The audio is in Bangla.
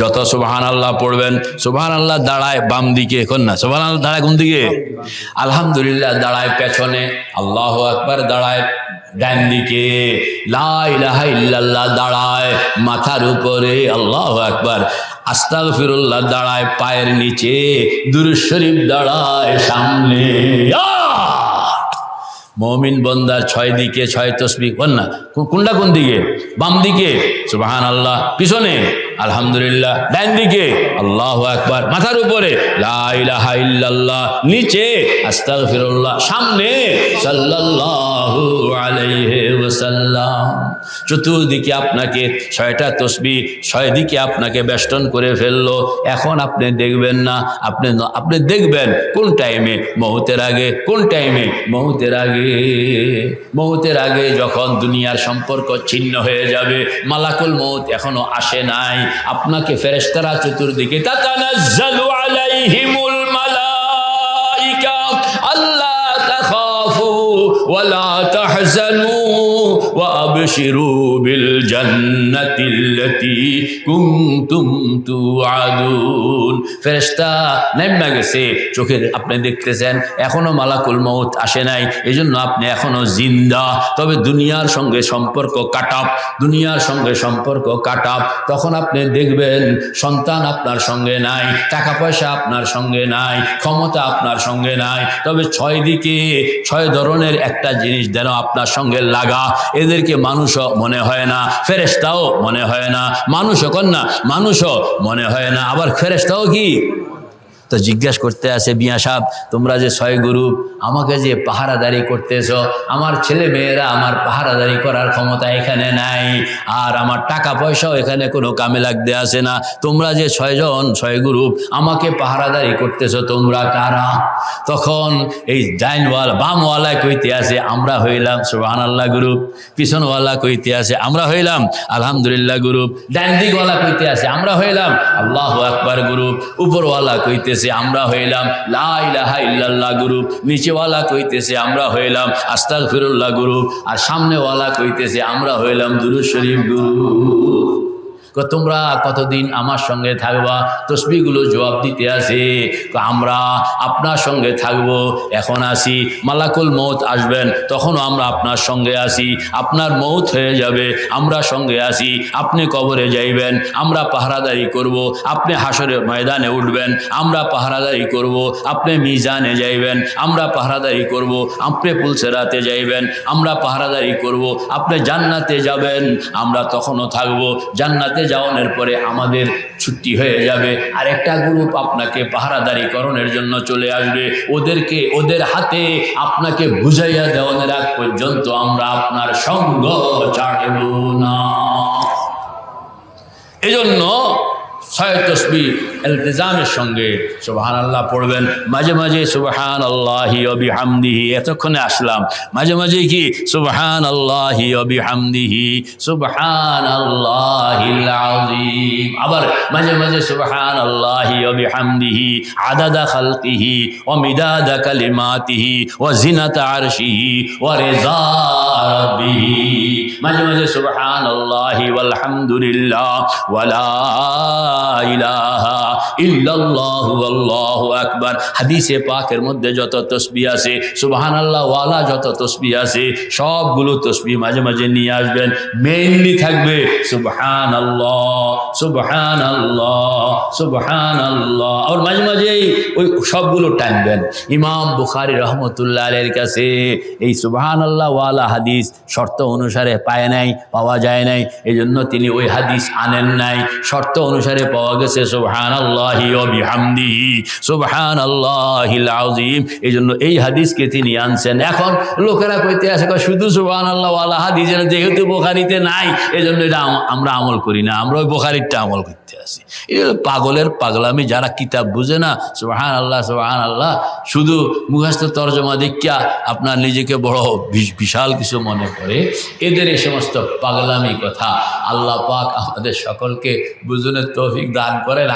যত সুবহান আল্লাহ পড়বেন সুবহান আল্লাহ দাঁড়ায় বাম দিকে, এখন না সুবহান আল্লাহ দাঁড়ায় কোন দিকে? আলহামদুলিল্লাহ দাঁড়ায় পেছনে, আল্লাহ আকবার দাঁড়ায় ডান দিকে, লা ইলাহা ইল্লাল্লাহ দাঁড়ায় মাথার উপরে, আল্লাহ আকবার আস্তাগ ফিরুল্লাহ দাঁড়ায় পায়ের নিচে, দুরুদ শরীফ দাঁড়ায় সামনে! মমিন বন্দার ছয় দিকে, ছয় তসবি, কোন না কোনটা কোন দিকে? বাম দিকে সুবাহান আল্লাহ পিছনে। আলহামদুলিল্লাহ। ডান দিকে, আল্লাহ একবার মাথার উপরে, লা ইলাহা ইল্লাল্লাহ, নিচে, আস্তাগফিরুল্লাহ, সামনে, সাল্লাল্লাহু আলাইহি ওয়াসাল্লাম। চতুর্দিকে আপনাকে ছয়টা তসবি ছয় দিকে আপনাকে বেষ্টন করে ফেলল। এখন আপনি দেখবেন না, আপনি আপনি দেখবেন কোন টাইমে মহুতের আগে, কোন টাইমে মহুতের আগে। মহুতের আগে যখন দুনিয়ার সম্পর্ক ছিন্ন হয়ে যাবে, মালাকুল মৌত এখনও আসে নাই। আপনাকে ফেরেশতারা চতুর্দিকে তাতানাজ্জালু আলাইহিমুল মালাইকা আল্লাহ তাখাফু ওয়ালা তাহজানু। وأبشروا بالجنة التي كنتم توعدون ফেরেশতা নেমে গেছে চোখের আপনি দেখতেছেন এখনো মালাকুল মৌত আসে নাই এজন্য আপনি এখনো জিন্দা তবে দুনিয়ার সঙ্গে সম্পর্ক কাটাপ দুনিয়ার সঙ্গে সম্পর্ক কাটাপ তখন আপনি দেখবেন সন্তান আপনার সঙ্গে নাই টাকা পয়সা আপনার সঙ্গে নাই ক্ষমতা আপনার সঙ্গে নাই তবে ছয় দিকে ছয় ধরনের একটা জিনিস যেন আপনার সঙ্গে লাগা এদেরকে মানুষও মনে হয় না ফেরেস্তাও মনে হয় না, মানুষও কন্যা, মানুষও মনে হয় না, আবার ফেরেস্তাও কি? তো জিজ্ঞাসা করতে আসে বিয়া সাহেব, তোমরা যে ছয় গ্রুপ, আমাকে যে পাহারাদারি করতেছ, আমার ছেলে মেয়েরা আমার পাহারাদারি করার ক্ষমতা এখানে নাই, আর আমার টাকা পয়সাও এখানে কোনো কামে লাগতে আসে না। তোমরা যে ছয়জন ছয় গ্রুপ, আমাকে পাহারাদারি করতেছ, তোমরা কারা? তখন এই ডাইনওয়ালা, বামওয়ালা কইতে আছে, আমরা হইলাম সুবাহান আল্লাহ গ্রুপ, পিছনওয়ালা কইতে আছে, আমরা হইলাম, আলহামদুলিল্লাহ গ্রুপ। ডাইন দিকওয়ালা কইতে আছে, আমরা হইলাম, আল্লাহ আকবার গ্রুপ। উপরওয়ালা কইতেছে আমরা হইলাম, লা গুরু ইল্লাল্লাহ গ্রুপ নিচেওয়ালা কইতেছে, আমরা হইলাম আস্তাল ফিরুল্লাহ গ্রুপ আর সামনেওয়ালা কইতেছে, আমরা হইলাম দুরুদ শরীফ গ্রুপ কো তোমরা কতদিন আমার সঙ্গে থাকবা? তসবিগুলো জবাব দিতে আসে। আমরা আপনার সঙ্গে থাকব, এখন আসি। মালাকুল মৌত আসবেন, তখনও আমরা আপনার সঙ্গে আসি। আপনার মৌত হয়ে যাবে, আমরা সঙ্গে আসি। আপনি কবরে যাইবেন, আমরা পাহারাদারি করব। আপনি হাসরের ময়দানে উঠবেন, আমরা পাহারাদারি করব। আপনি মিজানে যাইবেন, আমরা পাহারাদারি করব। আপনি পুলসেরাতে যাইবেন, আমরা পাহারাদারি করব। আপনি জান্নাতে যাবেন, আমরা তখনও থাকব। জান্নাতে যাওয়ানোর পরে আমাদের ছুটি হয়ে যাবে। আর একটা গ্রুপ আপনাকে পাহারাদারীকরণের জন্য চলে আসবে। ওদেরকে, ওদের হাতে আপনাকে বুঝাইয়া দেওয়ানোর আগ পর্যন্ত আমরা আপনার সঙ্গ ছাড়ব না। এজন্য ছয় তসবি এলতেজামের সঙ্গে সুবাহান আল্লাহ পড়বেন। মাঝে মাঝে সুবাহান আল্লাহি অবি হামদিহি এতক্ষণে আসলাম। মাঝে মাঝে কি? সুবাহান আল্লাহি অবি হামদিহি সুবাহান আল্লাহিল আযীম। আবার মাঝে মাঝে সুবাহান আল্লাহি অবি হামদিহি আদাদা খালকিহি ও মিদাদা কালিমাতিহি ও জিনাত আরশিহি ও রেজা মাঝে মাঝে সুবহান আল্লাহি ওয়ালহামদুলিল্লাহ ওয়ালা ইলাহা আকবার। হাদিসে পাকের মধ্যে যত তসবিহ আছে, সুবহানাল্লাহ যত তসবিহ আছে, সবগুলো তসবিহ মাঝে মাঝে নিয়ে আসবেন। মেইনলি থাকবে সুবহানাল্লাহ সুবহানাল্লাহ সুবহানাল্লাহ। আর মাঝে মাঝেই ওই সবগুলো টানবেন। ইমাম বুখারী রহমতুল্লাহ কাছে এই সুবহান আল্লাহ ওয়ালা হাদিস শর্ত অনুসারে পায় নাই, পাওয়া যায় নাই। এই জন্য তিনি ওই হাদিস আনেন নাই। শর্ত অনুসারে পাওয়া গেছে সুবহান লোকেরা শুধু নাই এই জন্য এটা আমরা আমল করি না, আমরা ওই আমল করতে আসি। পাগলের পাগলামি, যারা কিতাব বুঝে না সুবহান আল্লাহ সুবহান আল্লাহ শুধু মুখস্থ তর্জমা দীক্ষা আপনার নিজেকে বড় বিশাল কিছু মনে করে, এদের এই সমস্ত পাগলামি কথা আল্লাহ পাক আমাদের সকলকে বুঝনের তৌফিক দান করেন।